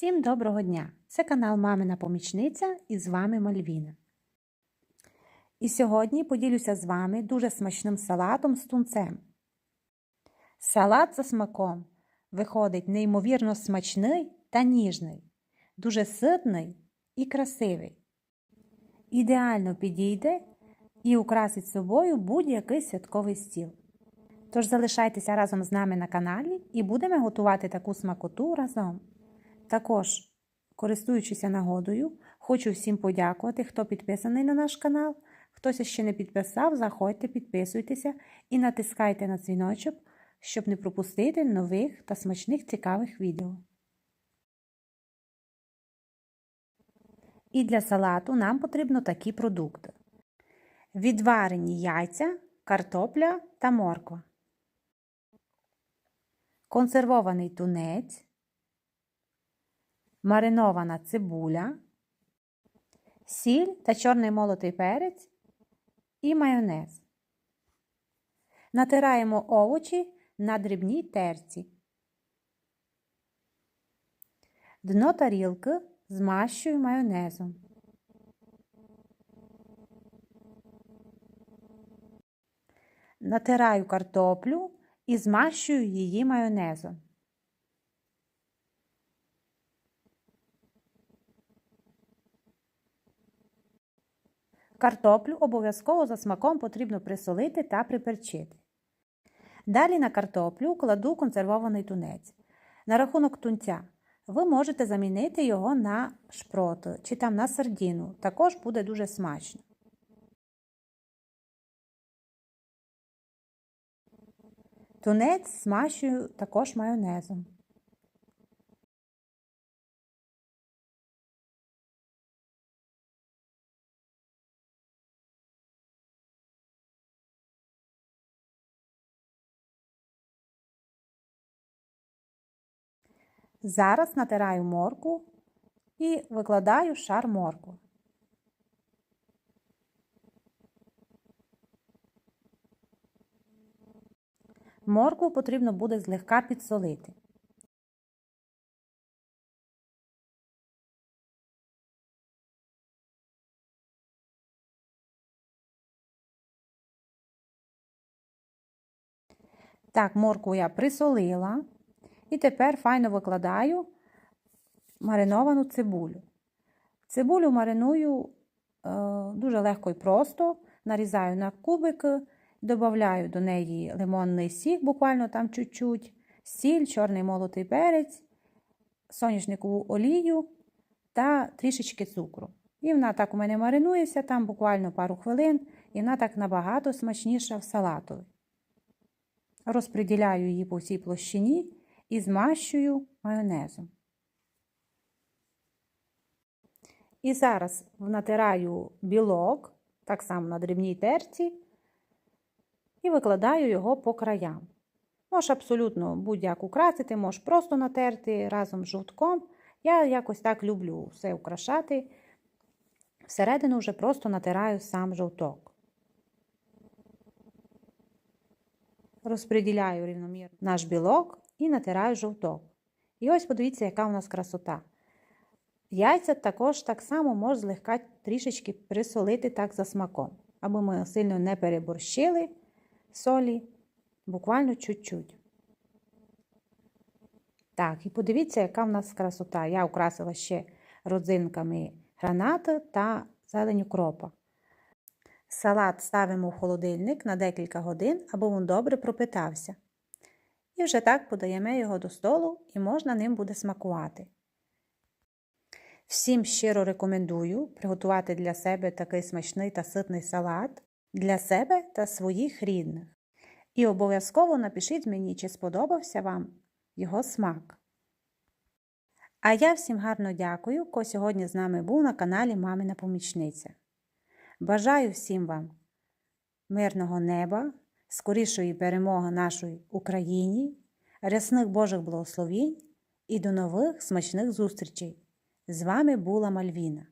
Всім доброго дня! Це канал Мамина Помічниця і з вами Мальвіна. І сьогодні поділюся з вами дуже смачним салатом з тунцем. Салат за смаком виходить неймовірно смачний та ніжний, дуже ситний і красивий. Ідеально підійде і украсить собою будь-який святковий стіл. Тож залишайтеся разом з нами на каналі і будемо готувати таку смакоту разом. Також, користуючися нагодою, хочу всім подякувати, хто підписаний на наш канал. Хтось ще не підписав, заходьте, підписуйтеся і натискайте на дзвіночок, щоб не пропустити нових та смачних цікавих відео. І для салату нам потрібно такі продукти: відварені яйця, картопля та морква, консервований тунець маринована цибуля, сіль та чорний молотий перець і майонез. Натираємо овочі на дрібній терці. Дно тарілки змащую майонезом. Натираю картоплю і змащую її майонезом. Картоплю обов'язково за смаком потрібно присолити та приперчити. Далі на картоплю кладу консервований тунець. На рахунок тунця ви можете замінити його на шпрот чи там на сардіну. Також буде дуже смачно. Тунець смащую також майонезом. Зараз натираю морку і викладаю шар морку. Моркву потрібно буде злегка підсолити. Так, морку я присолила. І тепер файно викладаю мариновану цибулю. Цибулю мариную е, дуже легко і просто, нарізаю на кубики, додаю до неї лимонний сік, буквально там чуть-чуть, сіль, чорний молотий перець, соняшникову олію та трішечки цукру. І вона так у мене маринується там буквально пару хвилин, і вона так набагато смачніша в салатові. Розподіляю її по всій площині і змащую майонезом. І зараз натираю білок, так само на дрібній терці, і викладаю його по краям. Можеш абсолютно будь-як украсити, можеш просто натерти разом з жовтком. Я якось так люблю все украшати. Всередину вже просто натираю сам жовток. Розподіляю рівномірно наш білок і натираю жовток. І ось подивіться, яка у нас красота. Яйця також так само можна злегка трішечки присолити так за смаком, аби ми сильно не переборщили солі, буквально чуть-чуть. Так, і подивіться, яка в нас красота. Я украсила ще родзинками гранати та зелень укропа. Салат ставимо в холодильник на декілька годин, аби він добре пропитався. І вже так подаємо його до столу і можна ним буде смакувати. Всім щиро рекомендую приготувати для себе такий смачний та ситний салат для себе та своїх рідних. І обов'язково напишіть мені, чи сподобався вам його смак. А я всім гарно дякую, хто сьогодні з нами був на каналі Мамина Помічниця. Бажаю всім вам мирного неба! Скорішої перемоги нашої Україні, рясних Божих благословінь і до нових смачних зустрічей! З вами була Мальвіна.